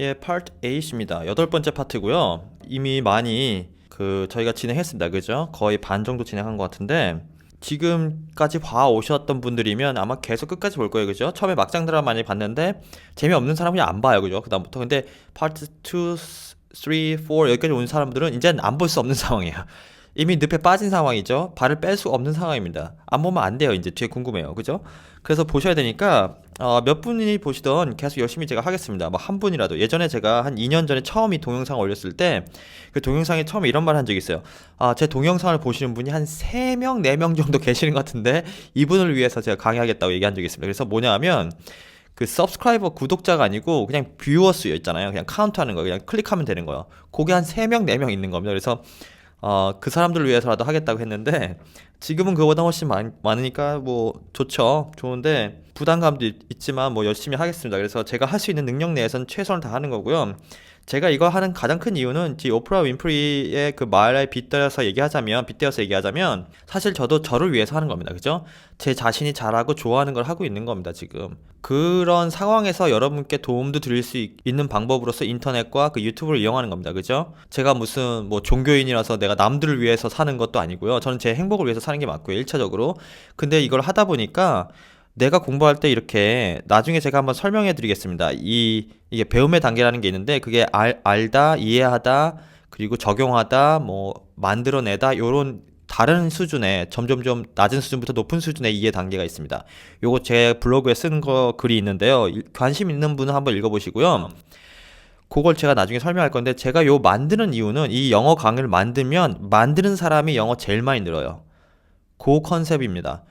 예, 파트 8입니다. 여덟 번째 파트고요. 이미 많이 그 저희가 진행했습니다. 그죠? 거의 반 정도 진행한 것 같은데 지금까지 봐 오셨던 분들이면 아마 계속 끝까지 볼 거예요. 그죠? 처음에 막장 드라마 많이 봤는데 재미없는 사람은 안 봐요. 그죠? 그다음부터 근데 파트 2, 3, 4 여기까지 온 사람들은 이제는 안 볼 수 없는 상황이에요. 이미 늪에 빠진 상황이죠. 발을 뺄 수 없는 상황입니다. 안 보면 안 돼요. 이제 뒤에 궁금해요. 그죠? 그래서 보셔야 되니까 어, 몇 분이 보시던 계속 열심히 제가 하겠습니다. 뭐 한 분이라도 예전에 제가 한 2년 전에 처음 이 동영상 올렸을 때 그 동영상에 처음에 이런 말 한 적이 있어요. 아, 제 동영상을 보시는 분이 한 3명, 4명 정도 계시는 것 같은데 이분을 위해서 제가 강의하겠다고 얘기한 적이 있습니다. 그래서 뭐냐 하면 그 서브스크라이버 구독자가 아니고 그냥 뷰어 수요 있잖아요. 그냥 카운트 하는 거 그냥 클릭하면 되는 거예요. 그게 한 3명, 4명 있는 겁니다. 그래서 어, 그 사람들을 위해서라도 하겠다고 했는데 지금은 그거보다 훨씬 많, 많으니까 뭐 좋죠. 좋은데 부담감도 있, 있지만 뭐 열심히 하겠습니다. 그래서 제가 할 수 있는 능력 내에서는 최선을 다하는 거고요. 제가 이거 하는 가장 큰 이유는 이 오프라 윈프리의 그 말에 빗대어서 얘기하자면 빗대어서 얘기하자면 사실 저도 저를 위해서 하는 겁니다. 그죠? 제 자신이 잘하고 좋아하는 걸 하고 있는 겁니다, 지금. 그런 상황에서 여러분께 도움도 드릴 수 있- 있는 방법으로서 인터넷과 그 유튜브를 이용하는 겁니다. 그죠? 제가 무슨 뭐 종교인이라서 내가 남들을 위해서 사는 것도 아니고요. 저는 제 행복을 위해서 사는 게 맞고요. 1차적으로. 근데 이걸 하다 보니까 내가 공부할 때 이렇게 나중에 제가 한번 설명해 드리겠습니다. 이 이게 배움의 단계라는 게 있는데 그게 알, 알다, 이해하다, 그리고 적용하다, 뭐 만들어내다 요런 다른 수준의 점점점 낮은 수준부터 높은 수준의 이해 단계가 있습니다. 요거 제 블로그에 쓴 거 글이 있는데요. 일- 관심 있는 분은 한번 읽어 보시고요. 그걸 제가 나중에 설명할 건데 제가 요 만드는 이유는 이 영어 강의를 만들면 만드는 사람이 영어 제일 많이 늘어요. 그 컨셉입니다.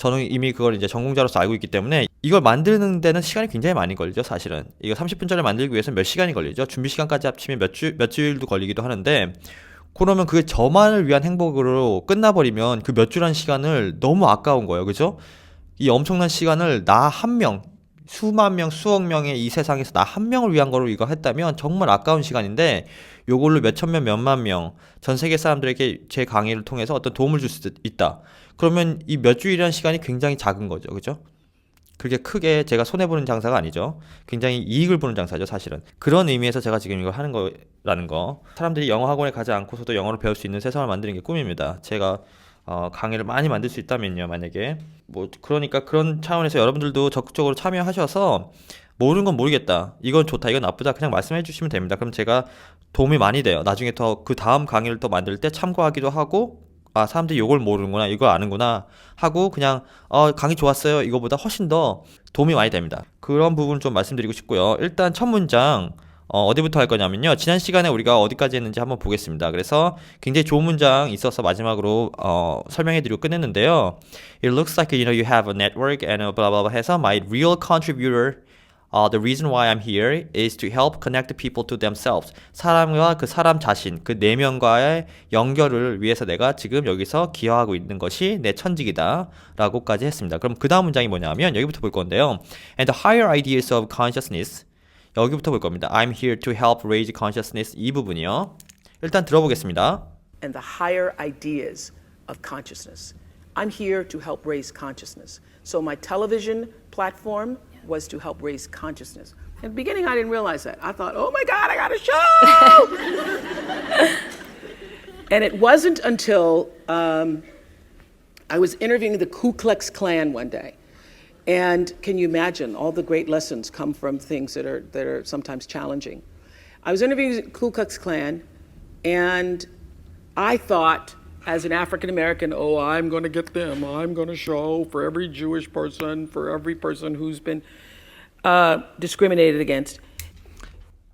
저는 이미 그걸 이제 전공자로서 알고 있기 때문에 이걸 만드는 데는 시간이 굉장히 많이 걸리죠, 사실은. 이거 30분짜리 만들기 위해서 몇 시간이 걸리죠. 준비 시간까지 합치면 몇 주, 몇 주일도 걸리기도 하는데 그러면 그게 저만을 위한 행복으로 끝나버리면 그 몇 주란 시간을 너무 아까운 거예요. 그죠? 이 엄청난 시간을 나 한 명, 수만 명, 수억 명의 이 세상에서 나 한 명을 위한 거로 이거 했다면 정말 아까운 시간인데 요걸로 몇천 명, 몇만 명, 전 세계 사람들에게 제 강의를 통해서 어떤 도움을 줄 수 있다. 그러면 이 몇 주일이라는 시간이 굉장히 작은 거죠. 그죠? 그게 크게 제가 손해보는 장사가 아니죠. 굉장히 이익을 보는 장사죠, 사실은. 그런 의미에서 제가 지금 이걸 하는 거라는 거. 사람들이 영어 학원에 가지 않고서도 영어를 배울 수 있는 세상을 만드는 게 꿈입니다. 제가 어, 강의를 많이 만들 수 있다면요, 만약에. 뭐, 그러니까 그런 차원에서 여러분들도 적극적으로 참여하셔서 모르는 건 모르겠다. 이건 좋다, 이건 나쁘다. 그냥 말씀해 주시면 됩니다. 그럼 제가 도움이 많이 돼요. 나중에 더 그 다음 강의를 또 만들 때 참고하기도 하고, 아, 사람들이 이걸 모르는구나, 이걸 아는구나 하고 그냥 어, 강의 좋았어요. 이거보다 훨씬 더 도움이 많이 됩니다. 그런 부분 좀 말씀드리고 싶고요. 일단 첫 문장 어, 어디부터 할 거냐면요. 지난 시간에 우리가 어디까지 했는지 한번 보겠습니다. 그래서 굉장히 좋은 문장 있어서 마지막으로 어, 설명해드리고 끝냈는데요. It looks like you know you have a network and blah blah blah 해서 my real contributor Uh, the reason why I'm here is to help connect people to themselves. 사람과 그 사람 자신, 그 내면과의 연결을 위해서 내가 지금 여기서 기여하고 있는 것이 내 천직이다. 라고까지 했습니다. 그럼 그 다음 문장이 뭐냐면 여기부터 볼 건데요. And the higher ideas of consciousness. 여기부터 볼 겁니다. I'm here to help raise consciousness. 이 부분이요. 일단 들어보겠습니다. and the higher ideas of consciousness. I'm here to help raise consciousness. So my television platform was to help raise consciousness. In the beginning, I didn't realize that. I thought, oh my God, I got a show! and it wasn't until um, I was interviewing the Ku Klux Klan one day. And can you imagine all the great lessons come from things that are, that are sometimes challenging? I was interviewing the Ku Klux Klan, and I thought, as an African American, oh, I'm going to get them. I'm going to show for every Jewish person, for every person who's been uh, discriminated against.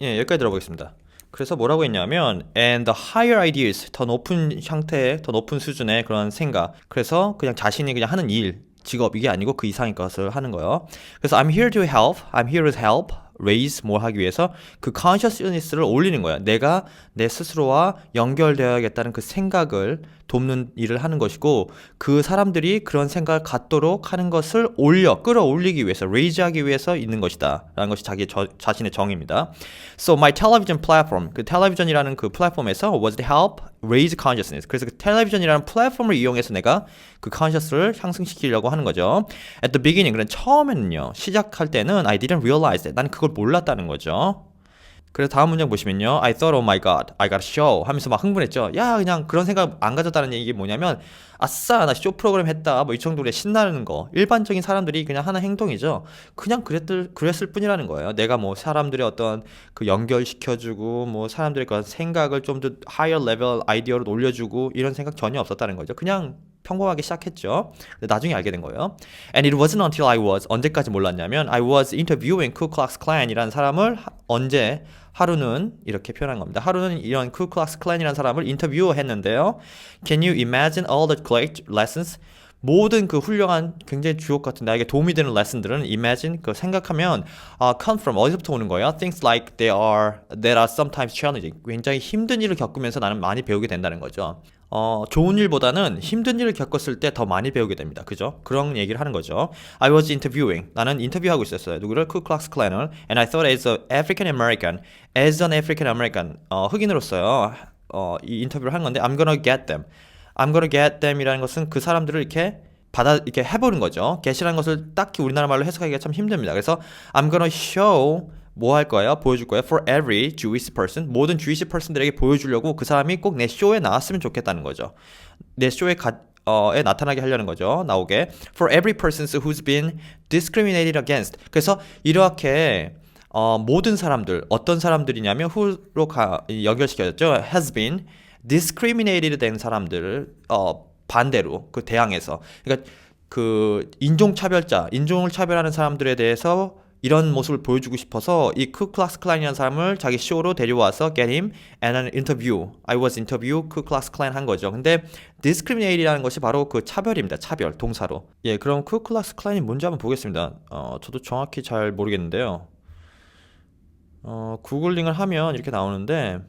예, 여기까지 들어보겠습니다. 그래서 뭐라고 했냐면 and the higher ideas 더 높은 형태의 더 높은 수준의 그런 생각. 그래서 그냥 자신이 그냥 하는 일, 직업 이게 아니고 그 이상의 것을 하는 거예요. 그래서 I'm here to help. I'm here to help. raise 뭘 하기 위해서 그 consciousness를 올리는 거야. 내가 내 스스로와 연결되어야겠다는 그 생각을 돕는 일을 하는 것이고 그 사람들이 그런 생각을 갖도록 하는 것을 올려 끌어올리기 위해서 raise하기 위해서 있는 것이다. 라는 것이 자기 저, 자신의 정의입니다. So my television platform 그 텔레비전이라는 그 플랫폼에서 was to help raise consciousness. 그래서 그 텔레비전이라는 플랫폼을 이용해서 내가 그 conscious를 향상시키려고 하는 거죠. At the beginning 그런 처음에는요. 시작할 때는 I didn't realize that. 난 그걸 몰랐다는 거죠. 그래서 다음 문장 보시면요. I thought, oh my god, I got a show 하면서 막 흥분했죠. 야, 그냥 그런 생각 안 가졌다는 얘기 뭐냐면, 아싸, 나 쇼 프로그램 했다. 뭐 이 정도로 신나는 거. 일반적인 사람들이 그냥 하는 행동이죠. 그냥 그랬을, 그랬을 뿐이라는 거예요. 내가 뭐 사람들의 어떤 그 연결시켜주고, 뭐 사람들의 그 생각을 좀 더 higher level 아이디어로 올려주고, 이런 생각 전혀 없었다는 거죠. 그냥 평범하게 시작했죠. 근데 나중에 알게 된 거예요. And it wasn't until I was 언제까지 몰랐냐면 I was interviewing Ku Klux Klan이라는 사람을 하- 언제 하루는 이렇게 표현한 겁니다. 하루는 이런 Klux Klan이라는 사람을 인터뷰했는데요. Can you imagine all the great lessons? 모든 그 훌륭한 굉장히 주옥 같은 나에게 도움이 되는 레슨들은 imagine 그 생각하면 아 come from 어디서부터 오는 거예요? Things like they are that are sometimes challenging. 굉장히 힘든 일을 겪으면서 나는 많이 배우게 된다는 거죠. 어, 좋은 일보다는 힘든 일을 겪었을 때 더 많이 배우게 됩니다. 그죠? 그런 얘기를 하는 거죠. I was interviewing. 나는 인터뷰하고 있었어요. 누구를? Klux Klan을. And I thought as a African American, as an African American, 어, 흑인으로서요. 어, 이 인터뷰를 하는 건데 I'm gonna get them. I'm gonna get them이라는 것은 그 사람들을 이렇게 받아 이렇게 해보는 거죠. get이라는 것을 딱히 우리나라 말로 해석하기가 참 힘듭니다. 그래서 I'm gonna show 뭐 할 거예요? 보여줄 거예요. For every Jewish person, 모든 Jewish person들에게 보여주려고 그 사람이 꼭 내 쇼에 나왔으면 좋겠다는 거죠. 내 쇼에 가, 어, 에 나타나게 하려는 거죠. 나오게. For every person who's been discriminated against. 그래서 이렇게 어, 모든 사람들 어떤 사람들이냐면 who로 가, 연결시켜졌죠. has been discriminated 된 사람들을 어, 반대로 그 대항해서 그러니까 그 인종 차별자, 인종을 차별하는 사람들에 대해서 이런 모습을 보여주고 싶어서 이 쿠클락스 클라인이라는 사람을 자기 쇼로 데려와서 get him and an interview. I was interview 쿠클락스 클라인 한 거죠. 근데 discriminate이라는 것이 바로 그 차별입니다. 차별 동사로. 예, 그럼 쿠클락스 클라인이 뭔지 한번 보겠습니다. 어, 저도 정확히 잘 모르겠는데요. 어, 구글링을 하면 이렇게 나오는데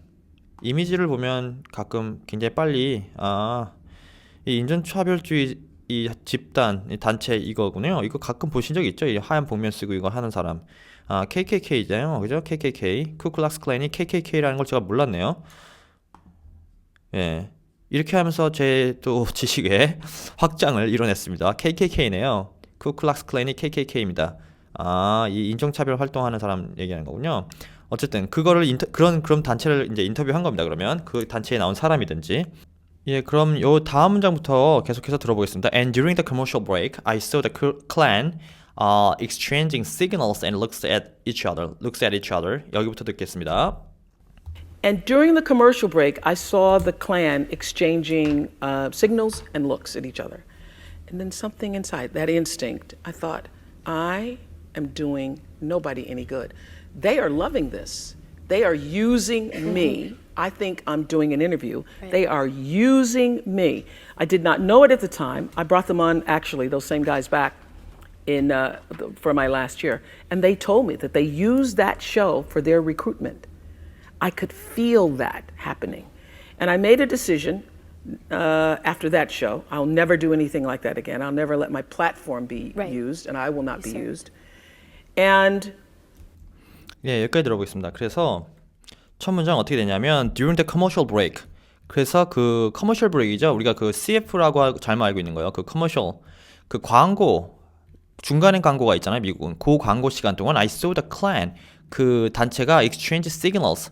이미지를 보면 가끔 굉장히 빨리 아, 이 인종차별주의 이 집단, 이 단체 이거군요. 이거 가끔 보신 적 있죠? 이 하얀 복면 쓰고 이거 하는 사람. 아, KKK잖아요. 그죠? KKK. 쿠클락스 클랜이 KKK라는 걸 제가 몰랐네요. 예. 이렇게 하면서 제 또 지식의 확장을 이뤄냈습니다. KKK네요. 쿠클락스 클랜이 KKK입니다. 아, 이 인종차별 활동하는 사람 얘기하는 거군요. 어쨌든 그거를 인터, 그런 그런 단체를 이제 인터뷰한 겁니다. 그러면 그 단체에 나온 사람이든지 예, 그럼 요 다음 문장부터 계속해서 들어보겠습니다. And during the commercial break, I saw the cl- clan uh, exchanging signals and looks at each other. Looks at each other. 여기부터 듣겠습니다. And during the commercial break, I saw the clan exchanging uh, signals and looks at each other. And then something inside, that instinct, I thought, I am doing nobody any good. They are loving this. They are using me. I think I'm doing an interview. They are using me. I did not know it at the time. I brought them on, actually, those same guys back in, uh, for my last year. And they told me that they used that show for their recruitment. I could feel that happening. And I made a decision uh, after that show. I'll never do anything like that again. I'll never let my platform be Right. used, and I will not Yes, be sir. used. And 예, 여기까지 들어보겠습니다. 그래서 첫 문장 어떻게 되냐면 during the commercial break. 그래서 그 커머셜 브레이크죠. 우리가 그 CF라고 잘못 알고 있는 거예요. 그 커머셜 그 광고 중간에 광고가 있잖아요. 미국은 그 광고 시간 동안 I saw the clan 그 단체가 exchange signals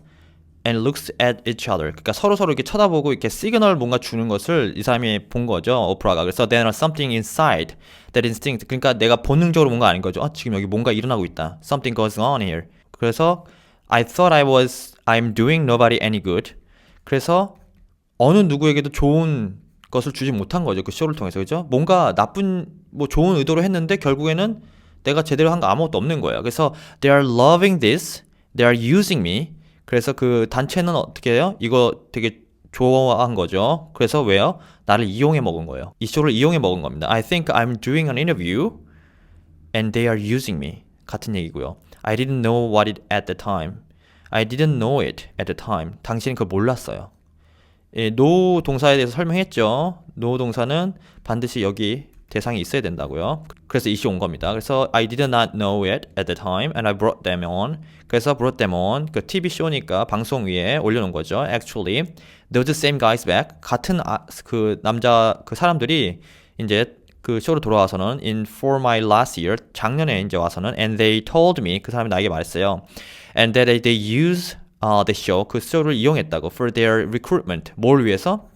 and looks at each other. 그러니까 서로 서로 이렇게 쳐다보고 이렇게 시그널 뭔가 주는 것을 이 사람이 본 거죠. 오프라가. 그래서 there was something inside that instinct. 그러니까 내가 본능적으로 뭔가 아닌 거죠. 아, 지금 여기 뭔가 일어나고 있다. Something goes on here. 그래서 I thought I was I'm doing nobody any good. 그래서 어느 누구에게도 좋은 것을 주지 못한 거죠. 그 쇼를 통해서. 그죠? 뭔가 나쁜 뭐 좋은 의도로 했는데 결국에는 내가 제대로 한 거 아무것도 없는 거예요. 그래서 they are loving this. They are using me. 그래서 그 단체는 어떻게 해요? 이거 되게 좋아한 거죠. 그래서 왜요? 나를 이용해 먹은 거예요. 이 쇼를 이용해 먹은 겁니다. I think I'm doing an interview and they are using me. 같은 얘기고요. I didn't know what it at the time. I didn't know it at the time. 당신은 그걸 몰랐어요. 예, 노 동사에 대해서 설명했죠. 노 동사는 반드시 여기 대상이 있어야 된다고요. 그래서 이시 온 겁니다. 그래서 I did not know it at the time and I brought them on. 그래서 brought them on. 그 TV 쇼니까 방송 위에 올려놓은 거죠. Actually, those same guys back. 같은 아, 그 남자 그 사람들이 이제 그 쇼로 돌아와서는 in for my last year 작년에 이제 와서는 and they told me 그 사람이 나에게 말했어요. and that they use uh, the show 그 쇼를 이용했다고 for their recruitment 뭘 위해서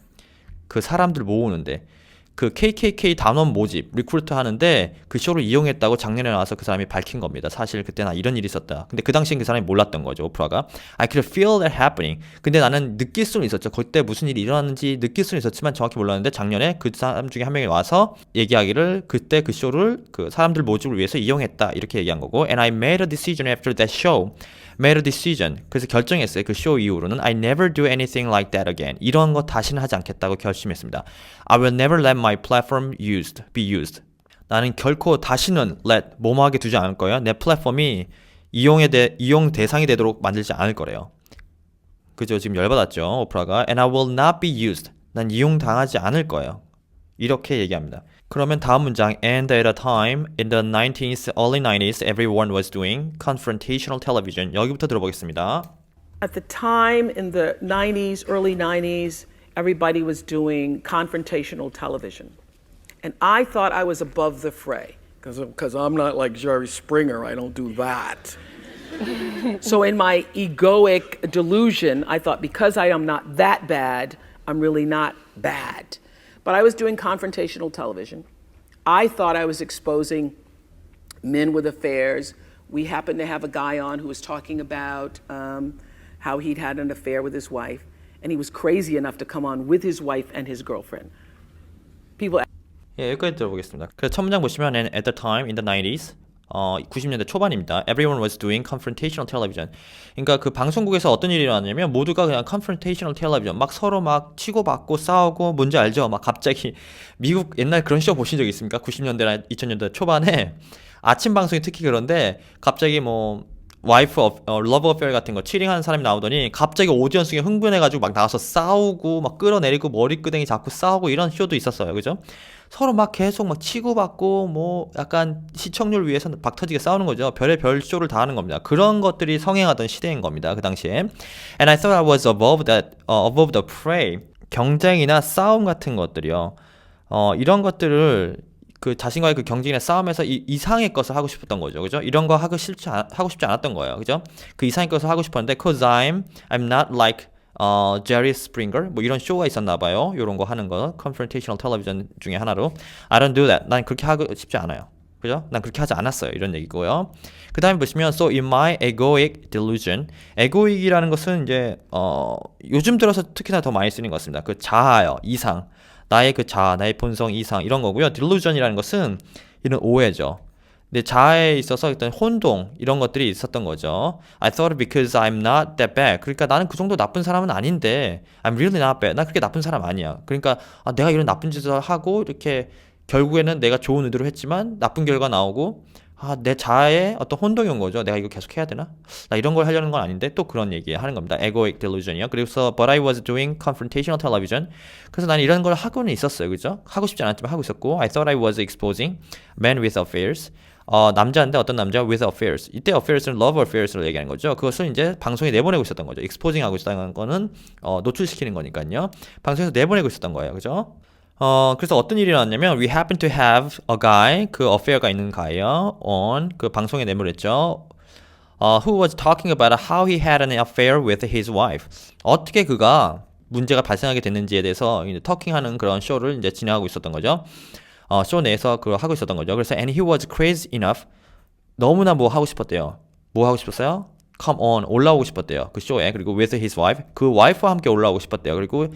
그 사람들 모으는데 그 KKK 단원 모집 리크루트 하는데 그 쇼를 이용했다고 작년에 나와서 그 사람이 밝힌 겁니다. 사실 그때 나 이런 일이 있었다. 근데 그 당시엔 그 사람이 몰랐던 거죠. 오프라가 I could feel that happening. 근데 나는 느낄 수는 있었죠. 그때 무슨 일이 일어났는지 느낄 수는 있었지만 정확히 몰랐는데 작년에 그 사람 중에 한 명이 와서 얘기하기를 그때 그 쇼를 그 사람들 모집을 위해서 이용했다 이렇게 얘기한 거고 And I made a decision after that show. made a decision. 그래서 결정했어요. 그 쇼 이후로는 I never do anything like that again. 이런 거 다시는 하지 않겠다고 결심했습니다. I will never let my platform used be used. 나는 결코 다시는 let 뭐뭐하게 두지 않을 거예요. 내 플랫폼이 이용에 대 이용 대상이 되도록 만들지 않을 거래요. 그죠? 지금 열받았죠. 오프라가 and I will not be used. 난 이용 당하지 않을 거예요. 이렇게 얘기합니다. 그러면 다음 문장 and at a time in the 19th early 90s everyone was doing confrontational television. 여기부터 들어보겠습니다. At the time in the 90s, early 90s, everybody was doing confrontational television. And I thought I was above the fray. Because I'm not like Jerry Springer, I don't do that. so, in my egoic delusion, I thought because I am not that bad, I'm really not bad. But I was doing confrontational television. I thought I was exposing men with affairs. We happened to have a guy on who was talking about um, how he'd had an affair with his wife, and he was crazy enough to come on with his wife and his girlfriend. People 예, 여기까지 들어보겠습니다. 그래서 첫 문장 보시면 and at the time in the 90s 어, 90년대 초반입니다. Everyone was doing confrontational television. 그러니까 그 방송국에서 어떤 일이 일어났냐면 모두가 그냥 confrontational television 막 서로 막 치고받고 싸우고 뭔지 알죠? 막 갑자기 미국 옛날 그런 쇼 보신 적 있습니까? 90년대나 2000년대 초반에 아침 방송이 특히 그런데 갑자기 뭐 와이프 어, 어, 러브 어페어 같은 거 치링하는 사람이 나오더니 갑자기 오디언스에 흥분해가지고 막 나와서 싸우고 막 끌어내리고 머리끄댕이 잡고 싸우고 이런 쇼도 있었어요. 그죠? 서로 막 계속 막 치고받고 뭐 약간 시청률 위해서 박터지게 싸우는 거죠. 별의 별 쇼를 다 하는 겁니다. 그런 것들이 성행하던 시대인 겁니다. 그 당시에. And I thought I was above that uh, above the fray. 경쟁이나 싸움 같은 것들이요. 어 이런 것들을 그 자신과의 그 경쟁이나 싸움에서 이 이상의 것을 하고 싶었던 거죠. 그죠? 이런 거 하고 싶지 않, 하고 싶지 않았던 거예요. 그죠? 그 이상의 것을 하고 싶었는데 cause I'm I'm not like 어, Jerry Springer 뭐 이런 쇼가 있었나 봐요. 요런 거 하는 거 confrontational television 중에 하나로 I don't do that. 난 그렇게 하고 싶지 않아요. 그죠? 난 그렇게 하지 않았어요. 이런 얘기고요. 그 다음에 보시면 so in my egoic delusion egoic이라는 것은 이제 어 요즘 들어서 특히나 더 많이 쓰는 것 같습니다. 그 자아요. 이상. 나의 그 자아, 나의 본성 이상 이런 거고요. delusion이라는 것은 이런 오해죠. 근데 자아에 있어서 어떤 혼동 이런 것들이 있었던 거죠. I thought because I'm not that bad. 그러니까 나는 그 정도 나쁜 사람은 아닌데 I'm really not bad. 나 그렇게 나쁜 사람 아니야. 그러니까 아, 내가 이런 나쁜 짓을 하고 이렇게 결국에는 내가 좋은 의도로 했지만 나쁜 결과 나오고 아, 내 자아에 어떤 혼동이 온 거죠. 내가 이거 계속 해야 되나? 나 이런 걸 하려는 건 아닌데 또 그런 얘기 하는 겁니다. egoic delusion이요. 그래서 but I was doing confrontational television. 그래서 나는 이런 걸 하고는 있었어요. 그죠? 하고 싶지 않았지만 하고 있었고 I thought I was exposing men with affairs. 어, 남자인데 어떤 남자 with affairs. 이때 affairs는 love affairs로 얘기하는 거죠. 그것을 이제 방송에 내보내고 있었던 거죠. exposing 하고 있었다는 거는 어, 노출시키는 거니까요. 방송에서 내보내고 있었던 거예요. 그죠? 어, 그래서 어떤 일이 일어났냐면 we happen to have a guy 그 affair가 있는 가요 on 그 방송에 내보냈죠. 어, who was talking about how he had an affair with his wife. 어떻게 그가 문제가 발생하게 됐는지에 대해서 터킹하는 그런 쇼를 이제 진행하고 있었던 거죠. 어, 쇼 내에서 그걸 하고 있었던 거죠. 그래서 and he was crazy enough 너무나 뭐 하고 싶었대요. 뭐 하고 싶었어요? come on 올라오고 싶었대요. 그 쇼에 그리고 with his wife 그 와이프와 함께 올라오고 싶었대요. 그리고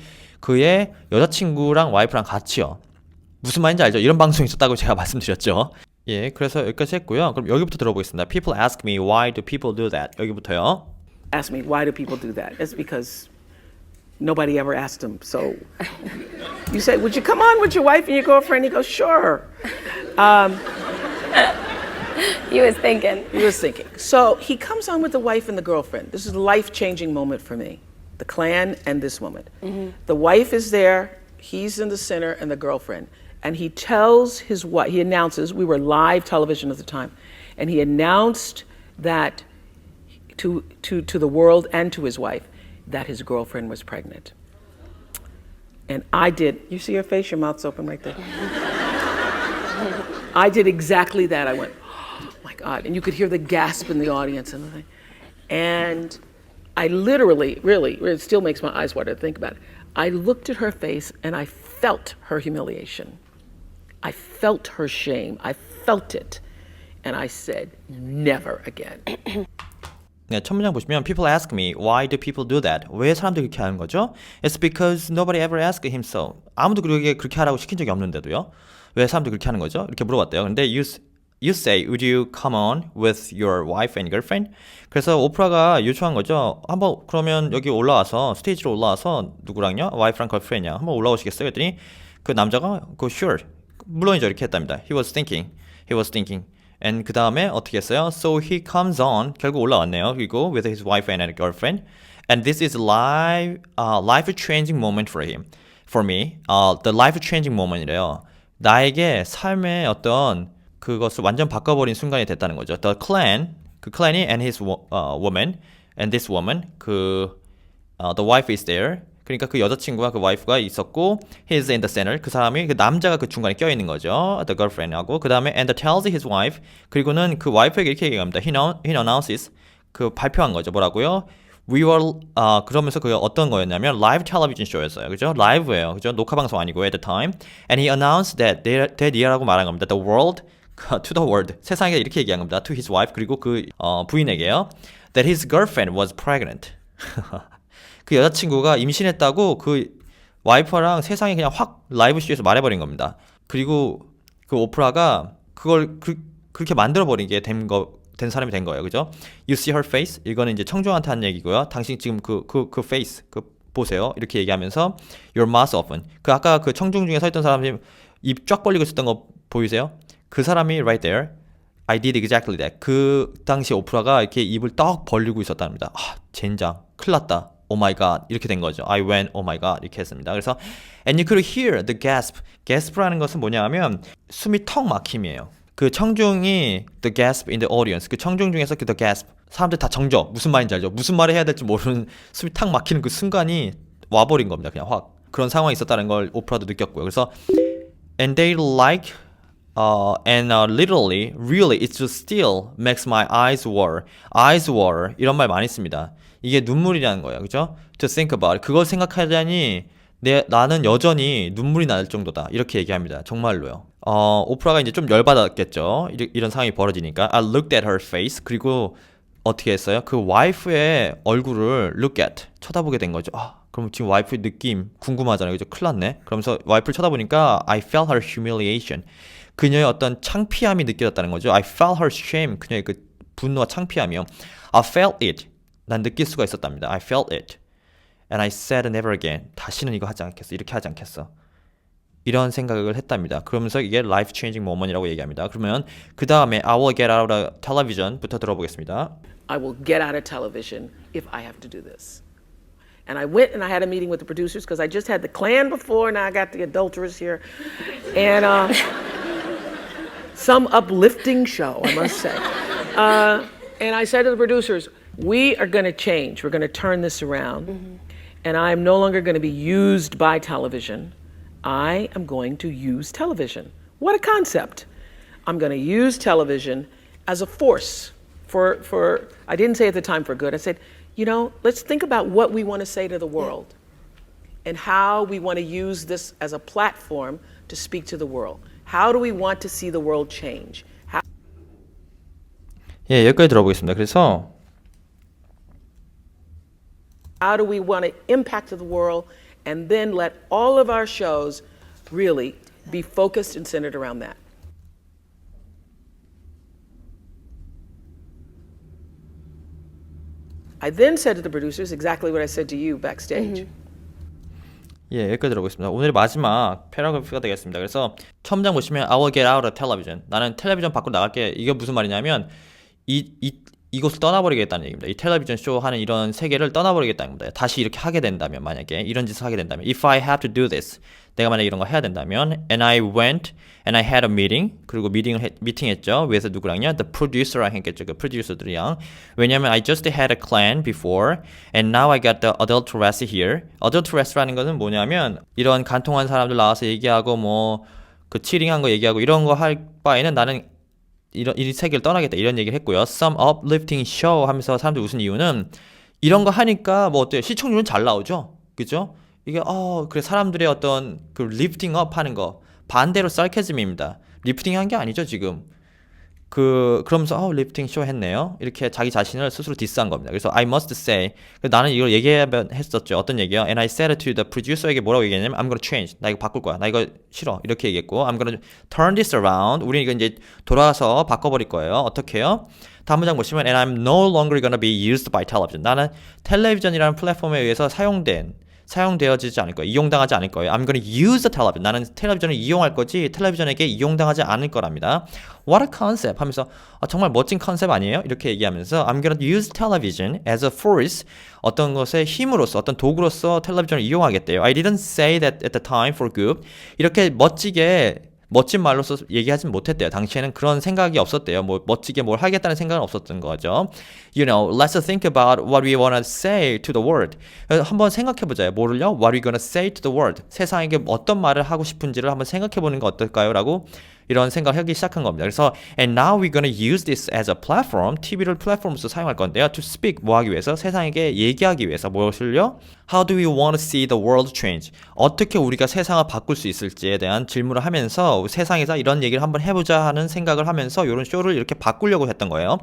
그의 여자친구랑 와이프랑 같이요. 무슨 말인지 알죠? 이런 방송이 있었다고 제가 말씀드렸죠. 예, 그래서 여기까지 했고요. 그럼 여기부터 들어보겠습니다. People ask me why do people do that? 여기부터요. ask me, why do people do that? It's because nobody ever asked them. So you say, would you come on with your wife and your girlfriend? He goes, sure. He was thinking. He was thinking. So he comes on with the wife and the girlfriend. This is a life changing moment for me the clan and this moment. The wife is there, he's in the center, and the girlfriend. And he tells his wife, he announces, we were live television at the time, and he announced that to, to, to the world and to his wife that his girlfriend was pregnant. And I did, you see your face, your mouth's open right there. I did exactly that. I went, oh my God. And you could hear the gasp in the audience and the thing. And I literally, really, it still makes my eyes water to think about it. I looked at her face and I felt her humiliation. I felt her shame. I felt it. And I said, never again. 네, 첫 문장 보시면 people ask me why do people do that? 왜 사람들이 그렇게 하는 거죠? It's because nobody ever asked him so. 아무도 그렇게 그렇게 하라고 시킨 적이 없는데도요. 왜 사람들이 그렇게 하는 거죠? 이렇게 물어봤대요. 근데 you s- You say would you come on with your wife and girlfriend? 그래서 오프라가 요청한 거죠. 한번 그러면 여기 올라와서 스테이지로 올라와서 누구랑요? 와이프랑 걸프렌이랑 한번 올라오시겠어요? 그랬더니 그 남자가 그 sure 물론이죠 이렇게 했답니다. He was thinking. He was thinking. And 그 다음에 어떻게 했어요? So he comes on 결국 올라왔네요. 그리고 with his wife and girlfriend. And this is life uh, life changing moment for him. For me, uh, the life changing moment이래요. 나에게 삶의 어떤 그것을 완전 바꿔버린 순간이 됐다는 거죠. The clan, 그 클랜이 and his wo- uh, woman and this woman 그 어, the wife is there. 그러니까 그 여자친구와 그 와이프가 있었고 he is in the center. 그 사람이 그 남자가 그 중간에 껴 있는 거죠. the girlfriend하고 그 다음에 and tells his wife 그리고는 그 와이프에게 이렇게 얘기합니다. he, know, he announces 그 발표한 거죠. 뭐라고요? We were 아 그러면서 그게 어떤 거였냐면 live television show였어요. 그죠? 라이브예요. 그죠? 녹화 방송 아니고 at the time. And he announced that that year라고 말한 겁니다. The world to the world 세상에 이렇게 얘기한 겁니다. To his wife 그리고 그 어, 부인에게요. That his girlfriend was pregnant. 그 여자친구가 임신했다고 그 와이퍼랑 세상에 그냥 확 라이브 쇼에서 말해버린 겁니다. 그리고 그 오프라가 그걸 그, 그렇게 만들어버리게 된 거, 된 사람이 된 거예요. 그죠? You see her face? 이거는 이제 청중한테 한 얘기고요. 당신 지금 그, 그, 그 face, 그, 보세요. 이렇게 얘기하면서 Your mouth open. 그 아까 그 청중 중에 서 있던 사람이 입 쫙 벌리고 있었던 거 보이세요? 그 사람이 right there. I did exactly that. 그 당시 오프라가 이렇게 입을 떡 벌리고 있었답니다. 아, 젠장. 큰일 났다. Oh my god. 이렇게 된 거죠. I went, oh my god. 이렇게 했습니다. 그래서, and you could hear the gasp. gasp라는 것은 뭐냐 하면, 숨이 턱 막힘이에요. 그 청중이 the gasp in the audience. 그 청중 중에서 그 the gasp. 사람들 다 정적. 무슨 말인지 알죠? 무슨 말을 해야 될지 모르는 숨이 탁 막히는 그 순간이 와버린 겁니다. 그냥 확. 그런 상황이 있었다는 걸 오프라도 느꼈고요. 그래서, and they like uh, and uh, literally, really, it just still makes my eyes water. eyes water 이런 말 많이 씁니다. 이게 눈물이라는 거예요, 그죠? To think about. 그걸 생각하자니 내 나는 여전히 눈물이 날 정도다. 이렇게 얘기합니다. 정말로요. 어, 오프라가 이제 좀 열받았겠죠. 이런, 이런 상황이 벌어지니까. I looked at her face. 그리고 어떻게 했어요? 그 와이프의 얼굴을 look at 쳐다보게 된 거죠. 아, 그럼 지금 와이프의 느낌 궁금하잖아요. 그죠? 큰일 났네. 그러면서 와이프를 쳐다보니까 I felt her humiliation. 그녀의 어떤 창피함이 느껴졌다는 거죠. I felt her shame. 그녀의 그 분노와 창피함이요. I felt it. 난 느낄 수가 있었답니다. I felt it. And I said never again. 다시는 이거 하지 않겠어. 이렇게 하지 않겠어. 이런 생각을 했답니다. 그러면서 이게 life changing moment이라고 얘기합니다. 그러면 그 다음에 I will get out of television부터 들어보겠습니다. I will get out of television if I have to do this. And I went and I had a meeting with the producers because I just had the clan before, now I got the adulterers here. And uh, some uplifting show, I must say. Uh, and I said to the producers, we are going to change. We're going to turn this around. And I am no longer going to be used by television. I am going to use television. What a concept. I'm going to use television as a force for, for, I didn't say at the time for good. I said, you know, let's think about what we want to say to the world and how we want to use this as a platform to speak to the world. How do we want to see the world change? How, 예, 여기까지 들어보겠습니다. 그래서 how do we want to impact the world and then let all of our shows really be focused and centered around that? I then said to the producers exactly what I said to you backstage. 예, 여기까지 들어보겠습니다. 오늘의 마지막 패러그래프가 되겠습니다. 그래서 첫 문장 보시면 I will get out of television. 나는 텔레비전 밖으로 나갈게. 이게 무슨 말이냐면 이, 이 이곳을 떠나버리겠다는 얘기입니다. 이 텔레비전 쇼 하는 이런 세계를 떠나버리겠다는 겁니다. 다시 이렇게 하게 된다면 만약에 이런 짓을 하게 된다면 if I have to do this 내가 만약에 이런 거 해야 된다면 and I went and I had a meeting 그리고 미팅을 했, 미팅했죠. 위에서 누구랑요? The producer랑 했겠죠. 그 프로듀서들이랑 왜냐면 I just had a clan before and now I got the adulteress here. adulteress라는 것은 뭐냐면 이런 간통한 사람들 나와서 얘기하고 뭐 그 치링한 거 얘기하고 이런 거 할 바에는 나는 이런 이 세계를 떠나겠다 이런 얘기를 했고요. Some uplifting show 하면서 사람들이 웃은 이유는 이런 거 하니까 뭐 어때요? 시청률은 잘 나오죠? 그죠? 이게, 어, 그래, 사람들의 어떤 그 리프팅 업 하는 거. 반대로 sarcasm입니다. 리프팅 한 게 아니죠, 지금. 그 그러면서 어 리프팅 쇼 했네요. 이렇게 자기 자신을 스스로 디스한 겁니다. 그래서 I must say 그 나는 이걸 얘기하면 했었죠. 어떤 얘기요? And I said to the producer에게 뭐라고 얘기했냐면 I'm gonna change. 나 이거 바꿀 거야. 나 이거 싫어. 이렇게 얘기했고 I'm gonna turn this around. 우리 이거 이제 돌아서 바꿔버릴 거예요. 어떻게요? 다음 문장 보시면 and I'm no longer gonna be used by television. 나는 텔레비전이라는 플랫폼에 의해서 사용된 사용되어지지 않을 거예요. 이용당하지 않을 거예요. I'm gonna use the television. 나는 텔레비전을 이용할 거지 텔레비전에게 이용당하지 않을 거랍니다. What a concept 하면서 아, 정말 멋진 컨셉 아니에요? 이렇게 얘기하면서 I'm gonna use television as a force 어떤 것의 힘으로서 어떤 도구로서 텔레비전을 이용하겠대요. I didn't say that at the time for good. 이렇게 멋지게 멋진 말로서 얘기하진 못했대요. 당시에는 그런 생각이 없었대요. 뭐 멋지게 뭘 하겠다는 생각은 없었던 거죠. You know, let's think about what we want to say to the world. 한번 생각해 보자요. 뭐를요? What we gonna say to the world? 세상에게 어떤 말을 하고 싶은지를 한번 생각해 보는 거 어떨까요?라고 이런 생각을 하기 시작한 겁니다. 그래서 and now we're gonna use this as a platform. TV를 플랫폼으로서 사용할 건데요. To speak 뭐 하기 위해서 세상에게 얘기하기 위해서 무엇을요? How do we want to see the world change? 어떻게 우리가 세상을 바꿀 수 있을지에 대한 질문을 하면서 세상에서 이런 얘기를 한번 해보자 하는 생각을 하면서 이런 쇼를 이렇게 바꾸려고 했던 거예요.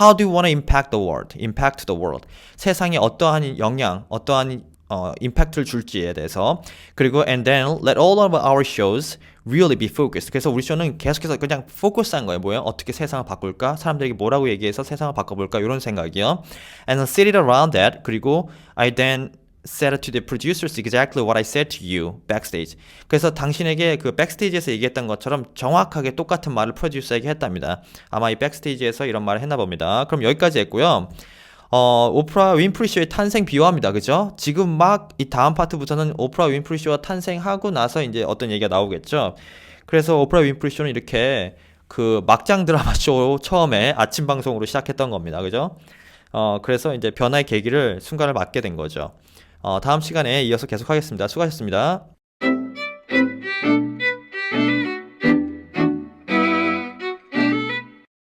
How do you want to impact the world? Impact the world. 세상에 어떠한 영향, 어떠한 어, 임팩트를 줄지에 대해서 그리고 and then let all of our shows really be focused. 그래서 우리 쇼는 계속해서 그냥 포커스한 거예요. 뭐예요? 어떻게 세상을 바꿀까? 사람들에게 뭐라고 얘기해서 세상을 바꿔볼까? 이런 생각이요. And sit it around that. 그리고 I then said to the producers exactly what I said to you backstage. 그래서 당신에게 그 백스테이지에서 얘기했던 것처럼 정확하게 똑같은 말을 프로듀서에게 했답니다. 아마 이 백스테이지에서 이런 말을 했나 봅니다. 그럼 여기까지 했고요. 어, 오프라 윈프리 쇼의 탄생 비화입니다. 그죠? 지금 막 이 다음 파트부터는 오프라 윈프리 쇼가 탄생하고 나서 이제 어떤 얘기가 나오겠죠. 그래서 오프라 윈프리 쇼는 이렇게 그 막장 드라마 쇼 처음에 아침 방송으로 시작했던 겁니다. 그죠? 어, 그래서 이제 변화의 계기를 순간을 맞게 된 거죠. 어, 다음 시간에 이어서 계속 하겠습니다. 수고하셨습니다.